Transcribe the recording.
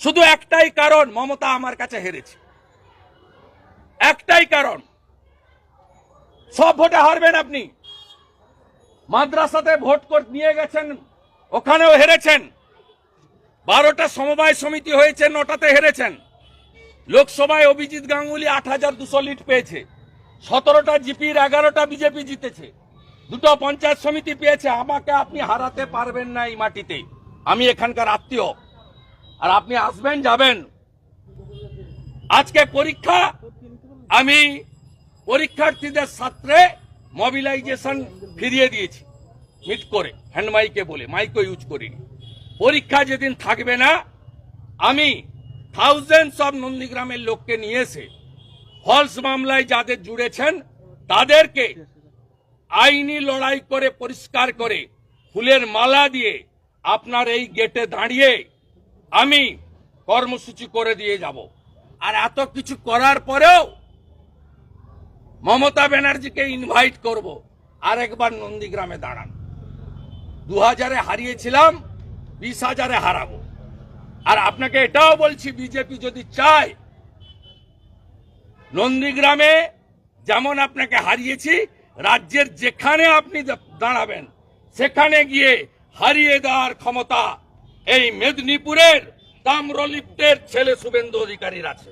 শুধু একটাই কারণ, মমতা আমার কাছে হেরেছে। একটাই কারণ, সব ভোটে হারবেন আপনি। মাদ্রাসাতে ভোট নিয়ে গেছেন, ওখানেও হেরেছেন। বারোটা সমবায় সমিতি হয়েছে, নটাতে হেরেছেন। লোকসভায় অভিজিৎ গাঙ্গুলি আট হাজার দুশো লিট পেয়েছে। সতেরোটা জিপির এগারোটা বিজেপি জিতেছে। দুটো পঞ্চায়েত সমিতি পেয়েছে। আমাকে আপনি হারাতে পারবেন না এই মাটিতে। আমি এখানকার আত্মীয়। আর আপনি আসবেন, যাবেন। আজকে পরীক্ষা, আমি পরীক্ষার্থীদের ছাত্রে মবিলাইজেশন ফিরিয়ে দিয়েছি মিট করে হ্যান্ড মাইকে বলে মাইকও ইউজ করিনি। পরীক্ষা যেদিন থাকবে না, আমি থাউজেন্ডস অফ নন্দীগ্রামের লোককে নিয়ে এসে ফলস মামলায় যাদের জুড়েছেন, তাদেরকে আইনি লড়াই করে, পরিষ্কার করে, ফুলের মালা দিয়ে আপনার এই গেটে দাঁড়িয়ে আমি কর্মসূচি করে দিয়ে যাব। আর এত কিছু করার পরেও মমতা ব্যানার্জিকে ইনভাইট করব। আর একবার নন্দীগ্রামে দাঁড়ান। দু হাজারে হারিয়েছিলাম বিশ হাজারে হারাবো। আর আপনাকে এটাও বলছি, বিজেপি যদি চায়, নন্দীগ্রামে যেমন আপনাকে হারিয়েছি, রাজ্যের যেখানে আপনি দাঁড়াবেন, সেখানে গিয়ে হারিয়ে দেওয়ার ক্ষমতা এই মেদিনীপুরের তাম্রলিপ্তের ছেলে শুভেন্দু অধিকারীর আছে।